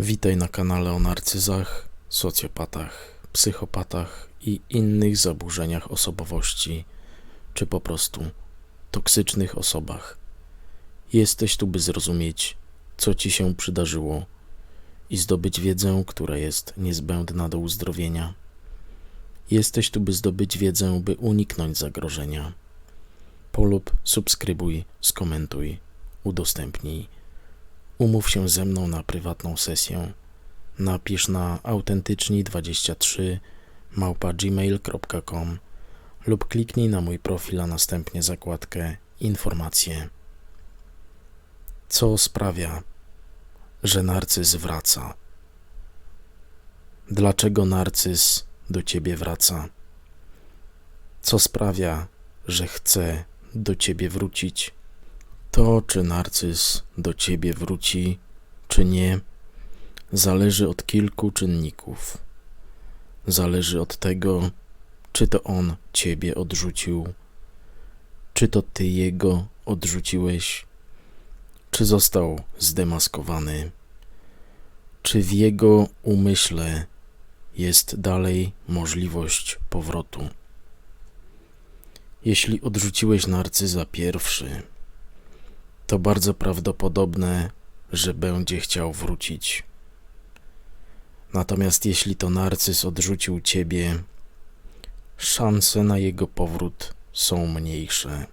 Witaj na kanale o narcyzach, socjopatach, psychopatach i innych zaburzeniach osobowości, czy po prostu toksycznych osobach. Jesteś tu, by zrozumieć, co ci się przydarzyło i zdobyć wiedzę, która jest niezbędna do uzdrowienia. Jesteś tu, by zdobyć wiedzę, by uniknąć zagrożenia. Polub, subskrybuj, skomentuj, udostępnij. Umów się ze mną na prywatną sesję. Napisz na autentyczni23 małpa lub kliknij na mój profil, a następnie zakładkę Informacje. Co sprawia, że narcyz wraca? Dlaczego narcyz do ciebie wraca? Co sprawia, że chce do ciebie wrócić? To, czy narcyz do ciebie wróci, czy nie, zależy od kilku czynników. Zależy od tego, czy to on ciebie odrzucił, czy to ty jego odrzuciłeś, czy został zdemaskowany, czy w jego umyśle jest dalej możliwość powrotu. Jeśli odrzuciłeś narcyza pierwszy, to bardzo prawdopodobne, że będzie chciał wrócić. Natomiast jeśli to narcyz odrzucił ciebie, szanse na jego powrót są mniejsze.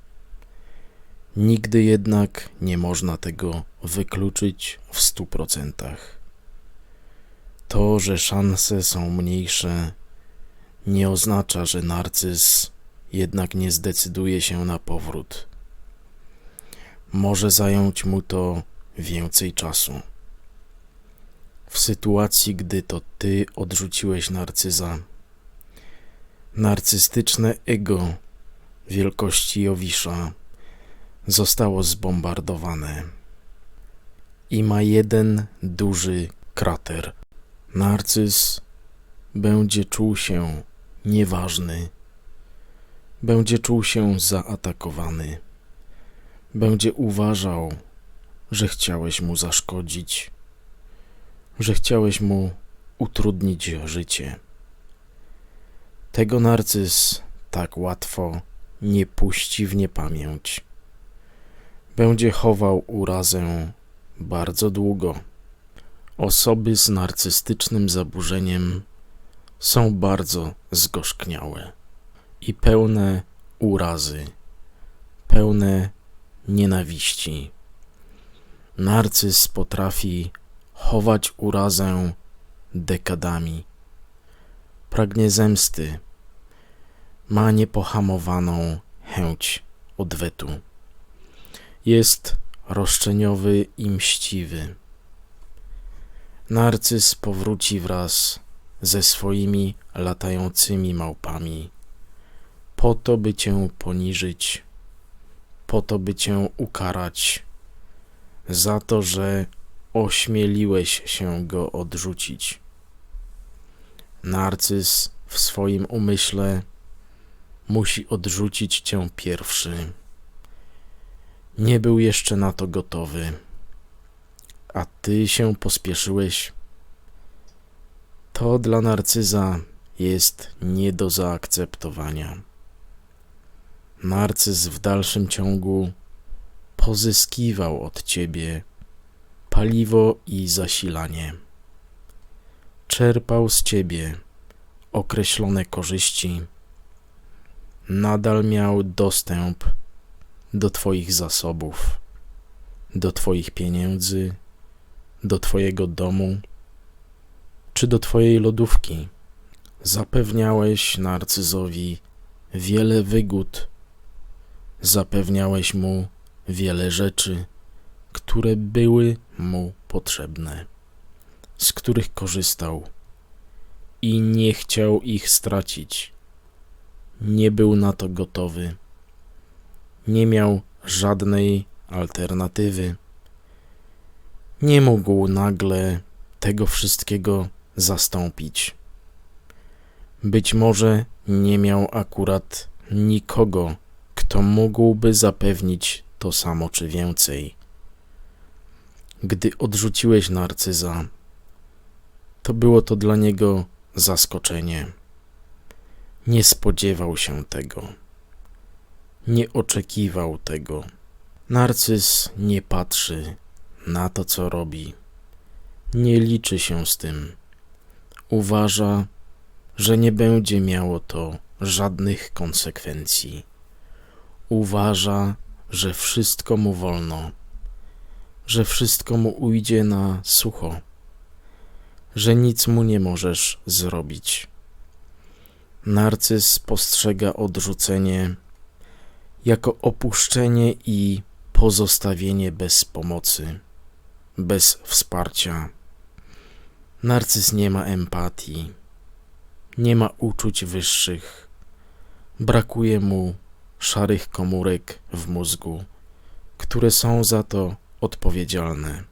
Nigdy jednak nie można tego wykluczyć w stu procentach. To, że szanse są mniejsze, nie oznacza, że narcyz jednak nie zdecyduje się na powrót może zająć mu to więcej czasu. W sytuacji, gdy to ty odrzuciłeś narcyza, narcystyczne ego wielkości Jowisza zostało zbombardowane i ma jeden duży krater. Narcyz będzie czuł się nieważny, będzie czuł się zaatakowany będzie uważał, że chciałeś mu zaszkodzić, że chciałeś mu utrudnić życie. Tego narcyz tak łatwo nie puści w niepamięć. Będzie chował urazę bardzo długo. Osoby z narcystycznym zaburzeniem są bardzo zgorzkniałe i pełne urazy, pełne nienawiści. Narcyz potrafi chować urazę dekadami. Pragnie zemsty. Ma niepohamowaną chęć odwetu. Jest roszczeniowy i mściwy. Narcyz powróci wraz ze swoimi latającymi małpami, po to, by cię poniżyć po to, by cię ukarać za to, że ośmieliłeś się go odrzucić. Narcyz w swoim umyśle musi odrzucić cię pierwszy. Nie był jeszcze na to gotowy, a ty się pospieszyłeś. To dla narcyza jest nie do zaakceptowania. Narcyz w dalszym ciągu pozyskiwał od ciebie paliwo i zasilanie. Czerpał z ciebie określone korzyści. Nadal miał dostęp do Twoich zasobów, do Twoich pieniędzy, do Twojego domu czy do Twojej lodówki. Zapewniałeś narcyzowi wiele wygód zapewniałeś mu wiele rzeczy, które były mu potrzebne, z których korzystał i nie chciał ich stracić. Nie był na to gotowy. Nie miał żadnej alternatywy. Nie mógł nagle tego wszystkiego zastąpić. Być może nie miał akurat nikogo, kto mógłby zapewnić to samo czy więcej. Gdy odrzuciłeś narcyza, to było to dla niego zaskoczenie. Nie spodziewał się tego. Nie oczekiwał tego. Narcyz nie patrzy na to, co robi. Nie liczy się z tym. Uważa, że nie będzie miało to żadnych konsekwencji. Uważa, że wszystko mu wolno, że wszystko mu ujdzie na sucho, że nic mu nie możesz zrobić. Narcyz postrzega odrzucenie jako opuszczenie i pozostawienie bez pomocy, bez wsparcia. Narcyz nie ma empatii, nie ma uczuć wyższych, brakuje mu szarych komórek w mózgu, które są za to odpowiedzialne.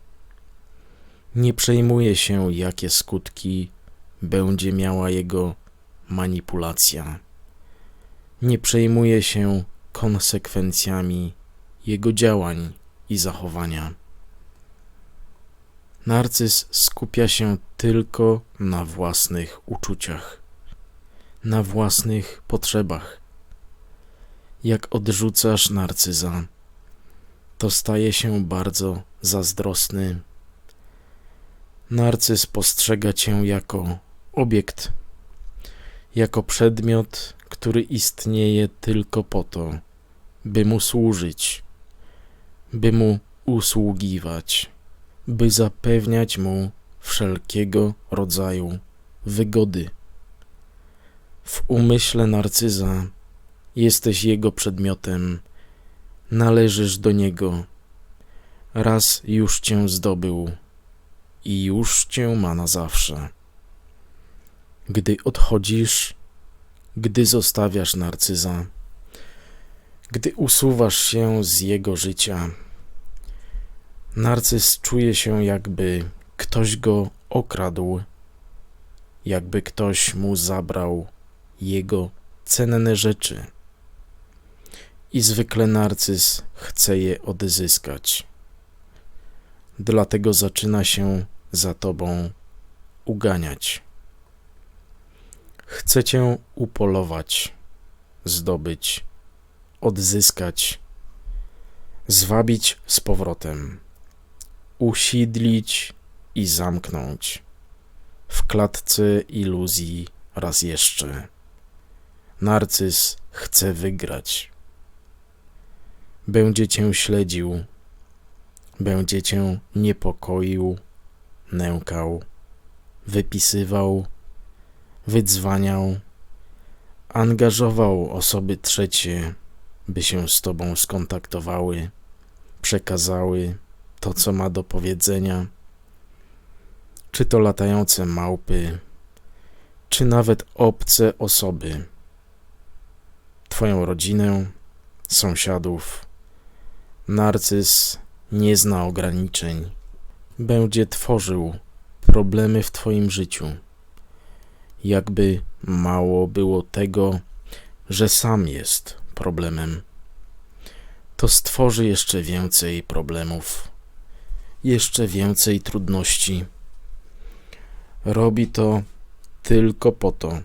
Nie przejmuje się, jakie skutki będzie miała jego manipulacja. Nie przejmuje się konsekwencjami jego działań i zachowania. Narcyz skupia się tylko na własnych uczuciach, na własnych potrzebach. Jak odrzucasz narcyza, to staje się bardzo zazdrosny. Narcyz postrzega cię jako obiekt, jako przedmiot, który istnieje tylko po to, by mu służyć, by mu usługiwać, by zapewniać mu wszelkiego rodzaju wygody. W umyśle narcyza jesteś jego przedmiotem, należysz do niego. Raz już cię zdobył i już cię ma na zawsze. Gdy odchodzisz, gdy zostawiasz narcyza, gdy usuwasz się z jego życia, narcyz czuje się, jakby ktoś go okradł, jakby ktoś mu zabrał jego cenne rzeczy. I zwykle narcyz chce je odzyskać. Dlatego zaczyna się za tobą uganiać. Chce cię upolować, zdobyć odzyskać, zwabić z powrotem, usidlić i zamknąć w klatce iluzji raz jeszcze. Narcyz chce wygrać. Będzie cię śledził, będzie cię niepokoił, nękał, wypisywał, wydzwaniał, angażował osoby trzecie by się z Tobą skontaktowały, przekazały to, co ma do powiedzenia, czy to latające małpy, czy nawet obce osoby, Twoją rodzinę, sąsiadów. Narcyz nie zna ograniczeń, będzie tworzył problemy w Twoim życiu. Jakby mało było tego, że sam jest problemem, to stworzy jeszcze więcej problemów, jeszcze więcej trudności. Robi to tylko po to,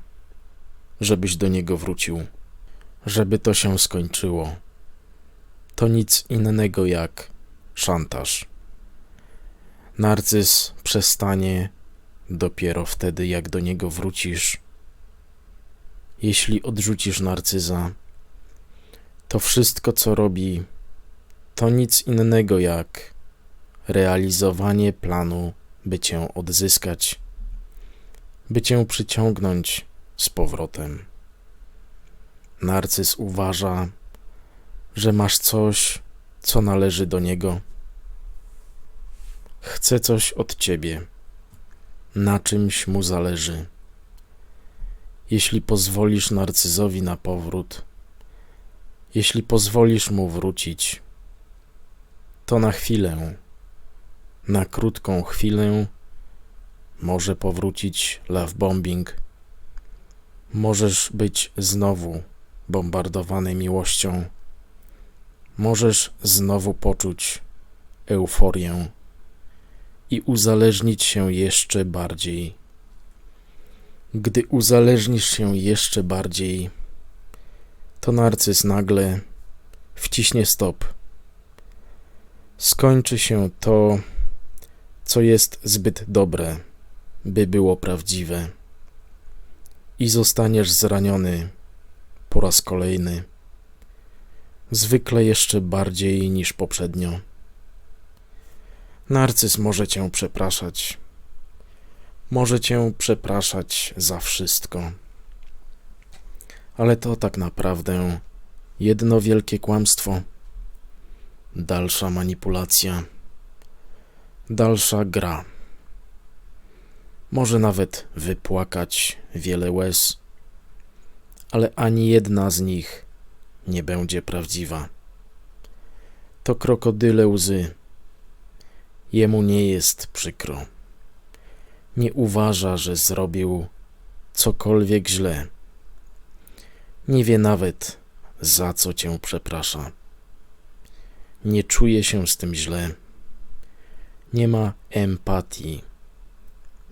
żebyś do niego wrócił, żeby to się skończyło. To nic innego jak szantaż. Narcyz przestanie dopiero wtedy, jak do niego wrócisz. Jeśli odrzucisz narcyza, to wszystko, co robi, to nic innego jak realizowanie planu, by cię odzyskać, by cię przyciągnąć z powrotem. Narcyz uważa, że masz coś, co należy do niego. Chce coś od ciebie, na czymś mu zależy. Jeśli pozwolisz narcyzowi na powrót, jeśli pozwolisz mu wrócić, to na chwilę, na krótką chwilę może powrócić love bombing. Możesz być znowu bombardowany miłością. Możesz znowu poczuć euforię i uzależnić się jeszcze bardziej. Gdy uzależnisz się jeszcze bardziej, to narcyz nagle wciśnie stop. Skończy się to, co jest zbyt dobre, by było prawdziwe, i zostaniesz zraniony po raz kolejny, zwykle jeszcze bardziej niż poprzednio. Narcyz może cię przepraszać. Może cię przepraszać za wszystko. Ale to tak naprawdę jedno wielkie kłamstwo. Dalsza manipulacja. Dalsza gra. Może nawet wypłakać wiele łez, ale ani jedna z nich nie będzie prawdziwa. To krokodyle łzy Jemu nie jest przykro. Nie uważa, że zrobił cokolwiek źle. Nie wie nawet, za co cię przeprasza. Nie czuje się z tym źle. Nie ma empatii.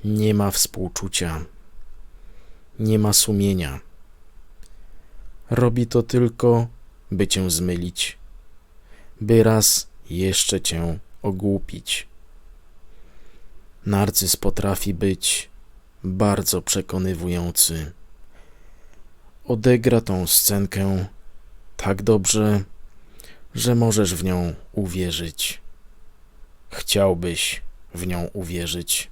Nie ma współczucia. Nie ma sumienia. Robi to tylko, by cię zmylić, by raz jeszcze cię ogłupić. Narcyz potrafi być bardzo przekonywujący. Odegra tą scenkę tak dobrze, że możesz w nią uwierzyć. Chciałbyś w nią uwierzyć,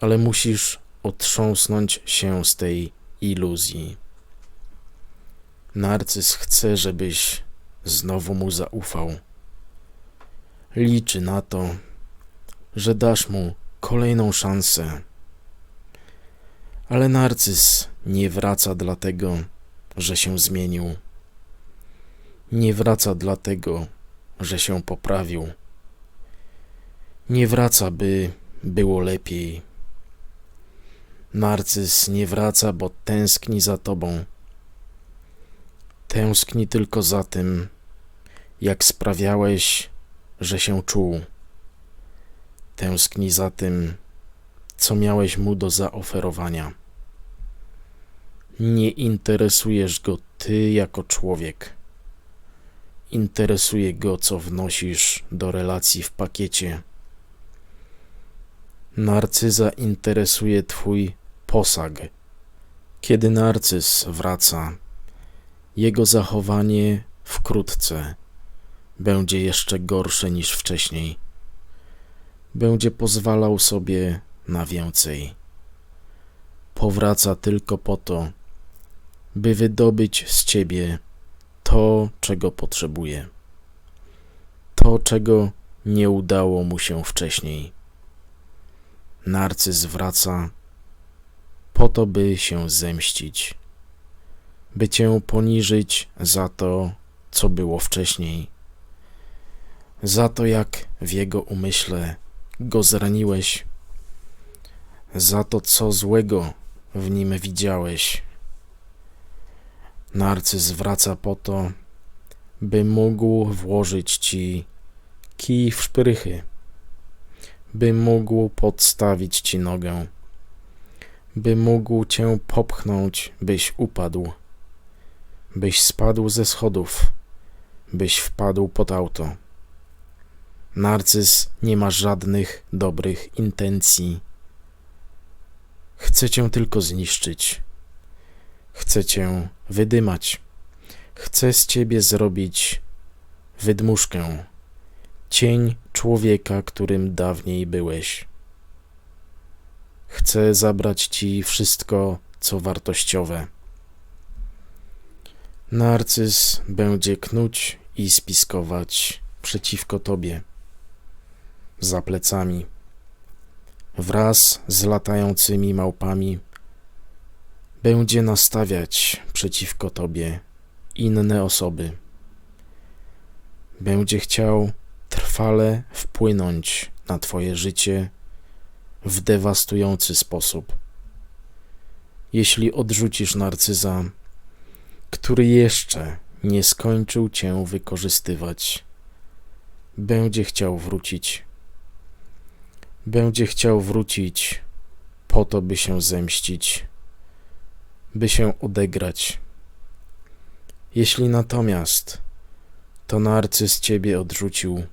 ale musisz otrząsnąć się z tej iluzji. Narcyz chce, żebyś znowu mu zaufał liczy na to, że dasz mu kolejną szansę. Ale narcyz nie wraca dlatego, że się zmienił. Nie wraca dlatego, że się poprawił. Nie wraca, by było lepiej. Narcyz nie wraca, bo tęskni za tobą. Tęskni tylko za tym, jak sprawiałeś, że się czuł. Tęskni za tym, co miałeś mu do zaoferowania. Nie interesujesz go ty jako człowiek. Interesuje go, co wnosisz do relacji w pakiecie. Narcyza interesuje twój posag. Kiedy narcyz wraca, jego zachowanie wkrótce będzie jeszcze gorsze niż wcześniej. Będzie pozwalał sobie na więcej. Powraca tylko po to, by wydobyć z ciebie to, czego potrzebuje. To, czego nie udało mu się wcześniej. Narcyz wraca po to, by się zemścić, by cię poniżyć za to, co było wcześniej. Za to, jak w jego umyśle go zraniłeś, za to, co złego w nim widziałeś. Narcyz wraca po to, by mógł włożyć ci kij w szprychy, by mógł podstawić ci nogę, by mógł cię popchnąć, byś upadł, byś spadł ze schodów, byś wpadł pod auto. Narcyz nie ma żadnych dobrych intencji. Chce cię tylko zniszczyć. Chce cię wydymać. Chce z ciebie zrobić wydmuszkę, cień człowieka, którym dawniej byłeś. Chce zabrać ci wszystko, co wartościowe. Narcyz będzie knuć i spiskować przeciwko tobie za plecami. Wraz z latającymi małpami będzie nastawiać przeciwko tobie inne osoby. Będzie chciał trwale wpłynąć na twoje życie w dewastujący sposób. Jeśli odrzucisz narcyza, który jeszcze nie skończył cię wykorzystywać, będzie chciał wrócić. Będzie chciał wrócić po to, by się zemścić, by się odegrać. Jeśli natomiast to narcyz ciebie odrzucił,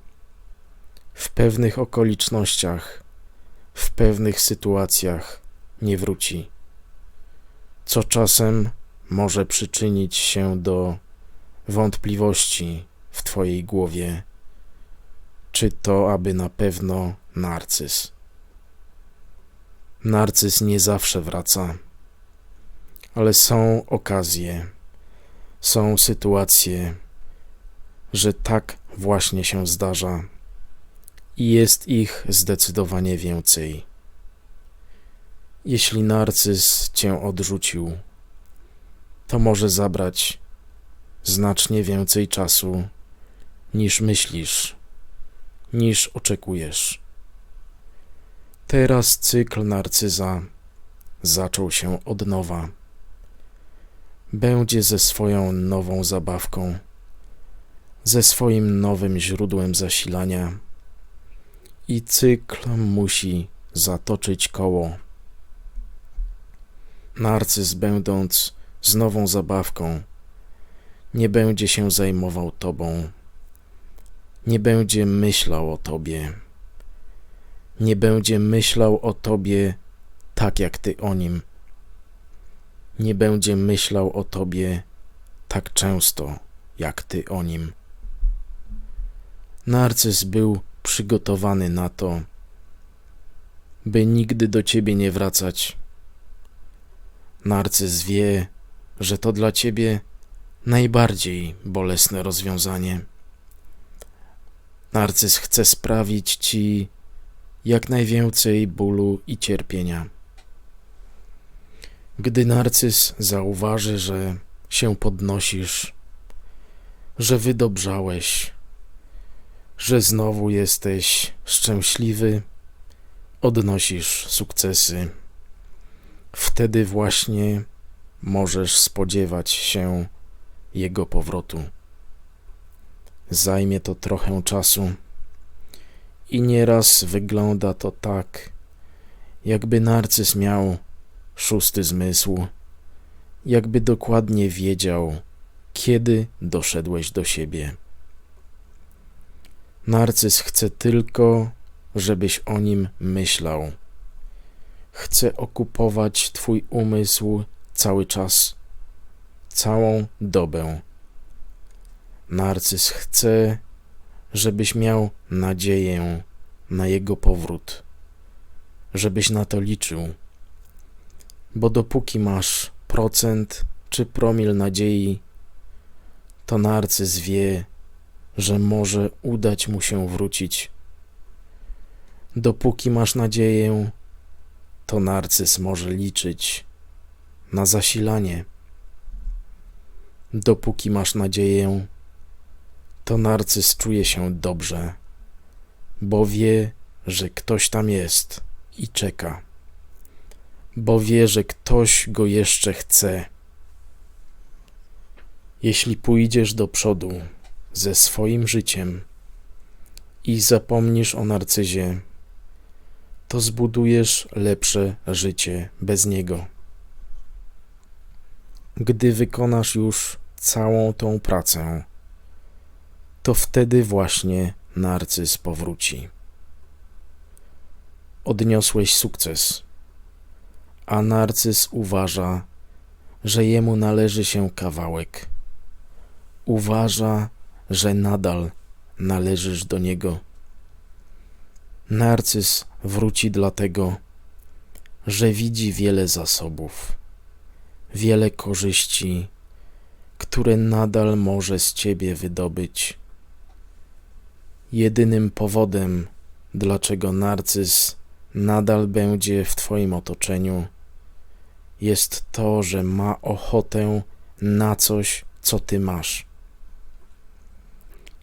w pewnych okolicznościach, w pewnych sytuacjach nie wróci, co czasem może przyczynić się do wątpliwości w Twojej głowie, czy to aby na pewno narcyz. Narcyz nie zawsze wraca, ale są okazje, są sytuacje, że tak właśnie się zdarza i jest ich zdecydowanie więcej. Jeśli narcyz cię odrzucił, to może zabrać znacznie więcej czasu niż myślisz, niż oczekujesz. Teraz cykl narcyza zaczął się od nowa. Będzie ze swoją nową zabawką, ze swoim nowym źródłem zasilania i cykl musi zatoczyć koło. Narcyz, będąc z nową zabawką, nie będzie się zajmował tobą, nie będzie myślał o tobie, nie będzie myślał o tobie tak jak ty o nim, nie będzie myślał o tobie tak często jak ty o nim. Narcyz był przygotowany na to, by nigdy do ciebie nie wracać. Narcyz wie, że to dla ciebie najbardziej bolesne rozwiązanie. Narcyz chce sprawić ci jak najwięcej bólu i cierpienia. Gdy narcyz zauważy, że się podnosisz, że wydobrzałeś, że znowu jesteś szczęśliwy, odnosisz sukcesy, wtedy właśnie możesz spodziewać się jego powrotu. Zajmie to trochę czasu i nieraz wygląda to tak, jakby narcyz miał szósty zmysł, jakby dokładnie wiedział, kiedy doszedłeś do siebie. Narcyz chce tylko, żebyś o nim myślał. Chce okupować twój umysł cały czas, całą dobę. Narcyz chce, żebyś miał nadzieję na jego powrót, żebyś na to liczył, bo dopóki masz procent czy promil nadziei, to narcyz wie, że może udać mu się wrócić. Dopóki masz nadzieję, to narcyz może liczyć na zasilanie. Dopóki masz nadzieję, to narcyz czuje się dobrze, bo wie, że ktoś tam jest i czeka, bo wie, że ktoś go jeszcze chce. Jeśli pójdziesz do przodu ze swoim życiem i zapomnisz o narcyzie, to zbudujesz lepsze życie bez niego. Gdy wykonasz już całą tą pracę, to wtedy właśnie narcyz powróci. Odniosłeś sukces, a narcyz uważa, że jemu należy się kawałek. Uważa, że nadal należysz do niego. Narcyz wróci dlatego, że widzi wiele zasobów, wiele korzyści, które nadal może z ciebie wydobyć. Jedynym powodem, dlaczego narcyz nadal będzie w twoim otoczeniu, jest to, że ma ochotę na coś, co ty masz.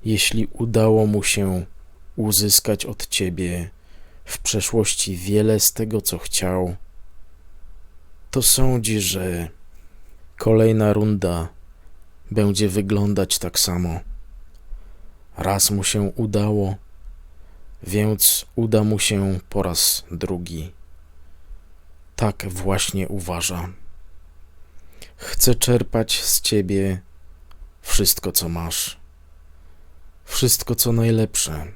Jeśli udało mu się uzyskać od ciebie w przeszłości wiele z tego, co chciał, to sądzi, że kolejna runda będzie wyglądać tak samo. Raz mu się udało, więc uda mu się po raz drugi. tak właśnie uważa. Chce czerpać z ciebie wszystko, co masz, wszystko, co najlepsze.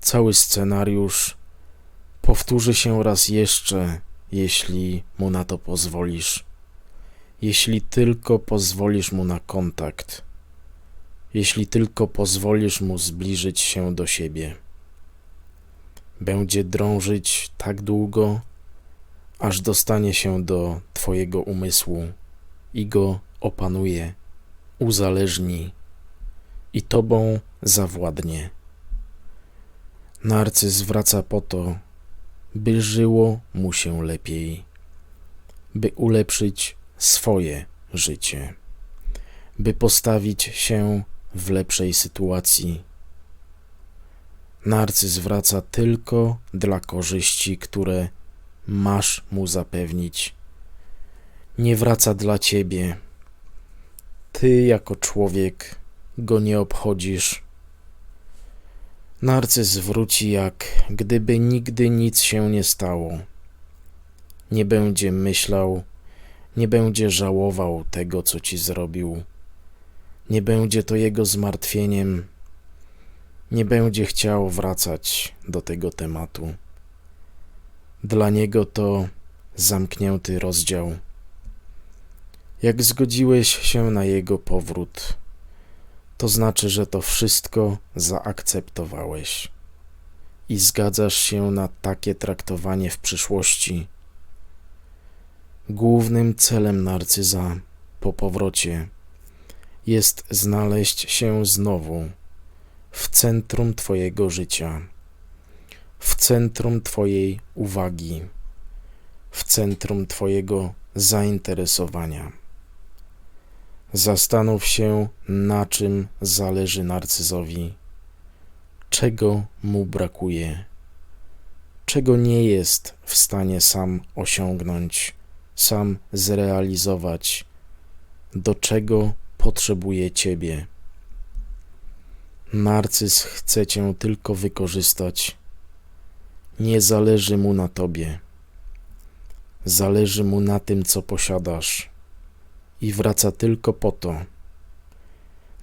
Cały scenariusz powtórzy się raz jeszcze, jeśli mu na to pozwolisz. Jeśli tylko pozwolisz mu na kontakt, jeśli tylko pozwolisz mu zbliżyć się do siebie. Będzie drążyć tak długo, aż dostanie się do Twojego umysłu i go opanuje, uzależni i Tobą zawładnie. Narcyz wraca po to, by żyło mu się lepiej, by ulepszyć swoje życie, by postawić się w lepszej sytuacji. Narcyz wraca tylko dla korzyści, które masz mu zapewnić. Nie wraca dla ciebie. Ty, jako człowiek, go nie obchodzisz. Narcyz wróci jak gdyby nigdy nic się nie stało. Nie będzie myślał, nie będzie żałował tego, co ci zrobił. Nie będzie to jego zmartwieniem. Nie będzie chciał wracać do tego tematu. Dla niego to zamknięty rozdział. Jak zgodziłeś się na jego powrót, to znaczy, że to wszystko zaakceptowałeś i zgadzasz się na takie traktowanie w przyszłości. Głównym celem narcyza po powrocie jest znaleźć się znowu w centrum Twojego życia, w centrum Twojej uwagi, w centrum Twojego zainteresowania. Zastanów się, na czym zależy narcyzowi, czego mu brakuje, czego nie jest w stanie sam osiągnąć, sam zrealizować, do czego potrzebuje ciebie. Narcyz chce cię tylko wykorzystać. Nie zależy mu na tobie. Zależy mu na tym, co posiadasz i wraca tylko po to,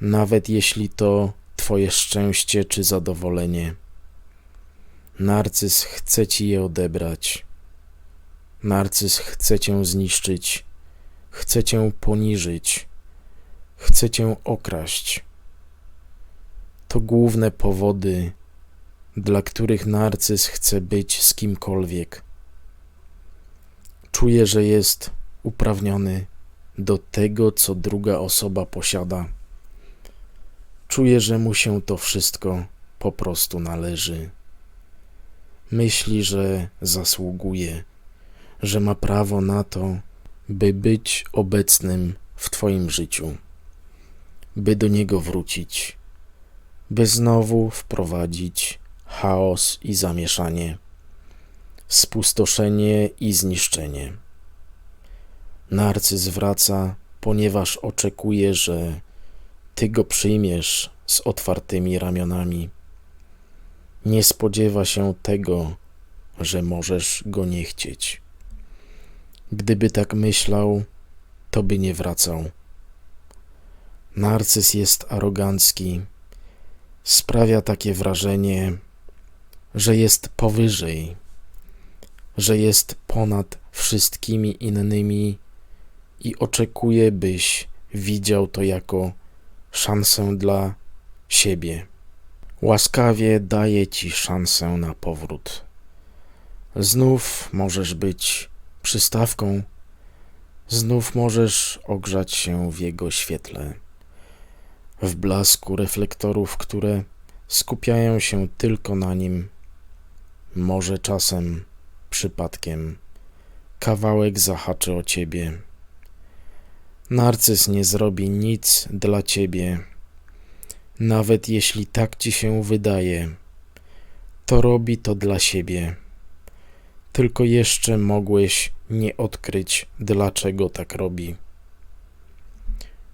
nawet jeśli to Twoje szczęście czy zadowolenie. Narcyz chce Ci je odebrać. Narcyz chce Cię zniszczyć, chce Cię poniżyć, chce Cię okraść. To główne powody, dla których narcyz chce być z kimkolwiek. Czuje, że jest uprawniony do tego, co druga osoba posiada. Czuje, że mu się to wszystko po prostu należy. Myśli, że zasługuje, że ma prawo na to, by być obecnym w Twoim życiu, by do niego wrócić, by znowu wprowadzić chaos i zamieszanie, spustoszenie i zniszczenie. Narcyz wraca, ponieważ oczekuje, że ty go przyjmiesz z otwartymi ramionami. Nie spodziewa się tego, że możesz go nie chcieć. Gdyby tak myślał, to by nie wracał. Narcyz jest arogancki, sprawia takie wrażenie, że jest powyżej, że jest ponad wszystkimi innymi i oczekuję, byś widział to jako szansę dla siebie. Łaskawie daję ci szansę na powrót. Znów możesz być przystawką, znów możesz ogrzać się w jego świetle, w blasku reflektorów, które skupiają się tylko na nim. Może czasem, przypadkiem, kawałek zahaczy o ciebie Narcyz nie zrobi nic dla ciebie, nawet jeśli tak ci się wydaje. To robi to dla siebie. Tylko jeszcze mogłeś nie odkryć, dlaczego tak robi.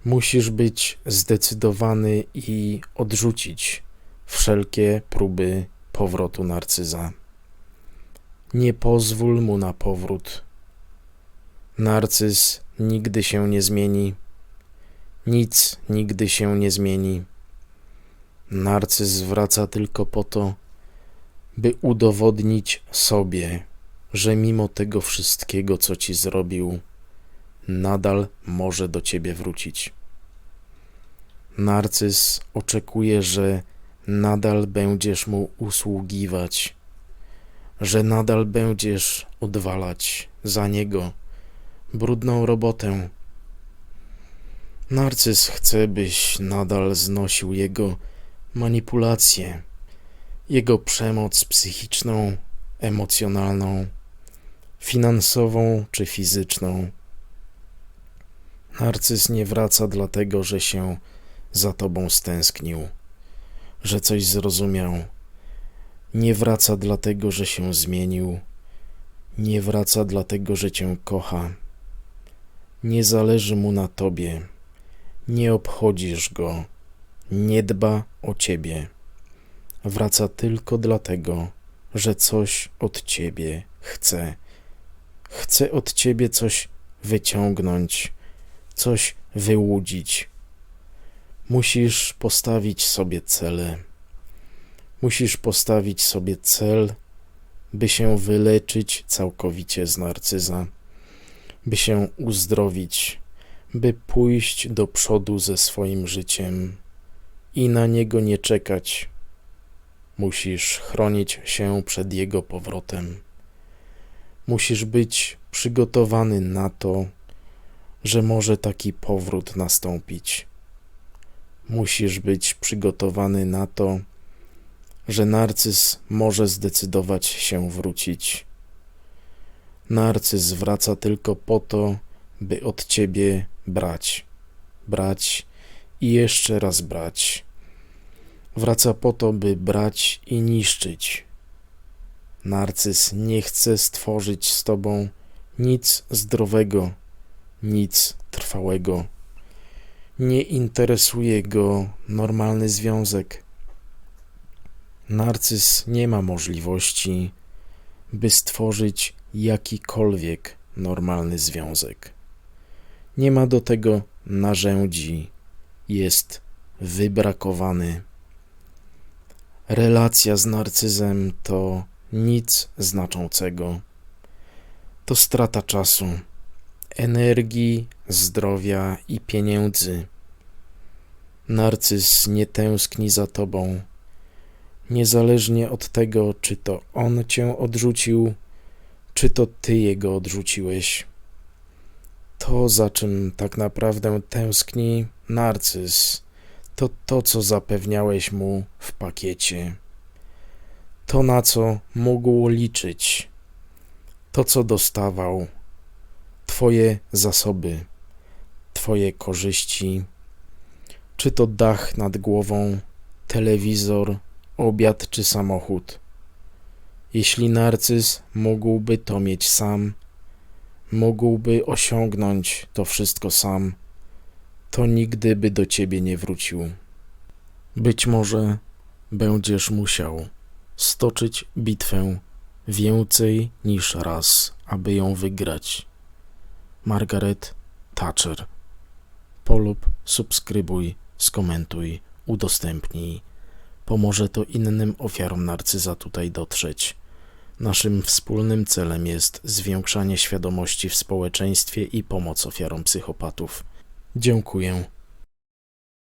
Musisz być zdecydowany i odrzucić wszelkie próby powrotu narcyza. Nie pozwól mu na powrót. Narcyz nigdy się nie zmieni. Nic nigdy się nie zmieni. Narcyz wraca tylko po to, by udowodnić sobie, że mimo tego wszystkiego, co ci zrobił, nadal może do ciebie wrócić. Narcyz oczekuje, że nadal będziesz mu usługiwać, że nadal będziesz odwalać za niego brudną robotę. Narcyz chce, byś nadal znosił jego manipulacje, jego przemoc psychiczną, emocjonalną, finansową czy fizyczną. Narcyz nie wraca dlatego, że się za tobą stęsknił, że coś zrozumiał. Nie wraca dlatego, że się zmienił. Nie wraca dlatego, że cię kocha. Nie zależy mu na tobie. Nie obchodzisz go. Nie dba o ciebie. Wraca tylko dlatego, że coś od ciebie chce. Chce od ciebie coś wyciągnąć, coś wyłudzić. Musisz postawić sobie cele. Musisz postawić sobie cel, by się wyleczyć całkowicie z narcyza, by się uzdrowić, by pójść do przodu ze swoim życiem i na niego nie czekać. Musisz chronić się przed jego powrotem. Musisz być przygotowany na to, że może taki powrót nastąpić. Musisz być przygotowany na to, że narcyz może zdecydować się wrócić. Narcyz wraca tylko po to, by od ciebie brać, brać i jeszcze raz brać. Wraca po to, by brać i niszczyć. Narcyz nie chce stworzyć z tobą nic zdrowego, nic trwałego. Nie interesuje go normalny związek. Narcyz nie ma możliwości, by stworzyć jakikolwiek normalny związek. Nie ma do tego narzędzi, jest wybrakowany. Relacja z narcyzem to nic znaczącego. To strata czasu, energii, zdrowia i pieniędzy. Narcyz nie tęskni za tobą, niezależnie od tego, czy to on cię odrzucił, czy to ty jego odrzuciłeś. To, za czym tak naprawdę tęskni narcyz, to to, co zapewniałeś mu w pakiecie. To, na co mógł liczyć. To, co dostawał. Twoje zasoby, Twoje korzyści. Czy to dach nad głową, telewizor, obiad czy samochód. Jeśli narcyz mógłby to mieć sam, mógłby osiągnąć to wszystko sam, to nigdy by do ciebie nie wrócił. Być może będziesz musiał stoczyć bitwę więcej niż raz, aby ją wygrać. Margaret Thatcher. Polub, subskrybuj, skomentuj, udostępnij. Pomoże to innym ofiarom narcyza tutaj dotrzeć. Naszym wspólnym celem jest zwiększanie świadomości w społeczeństwie i pomoc ofiarom psychopatów. Dziękuję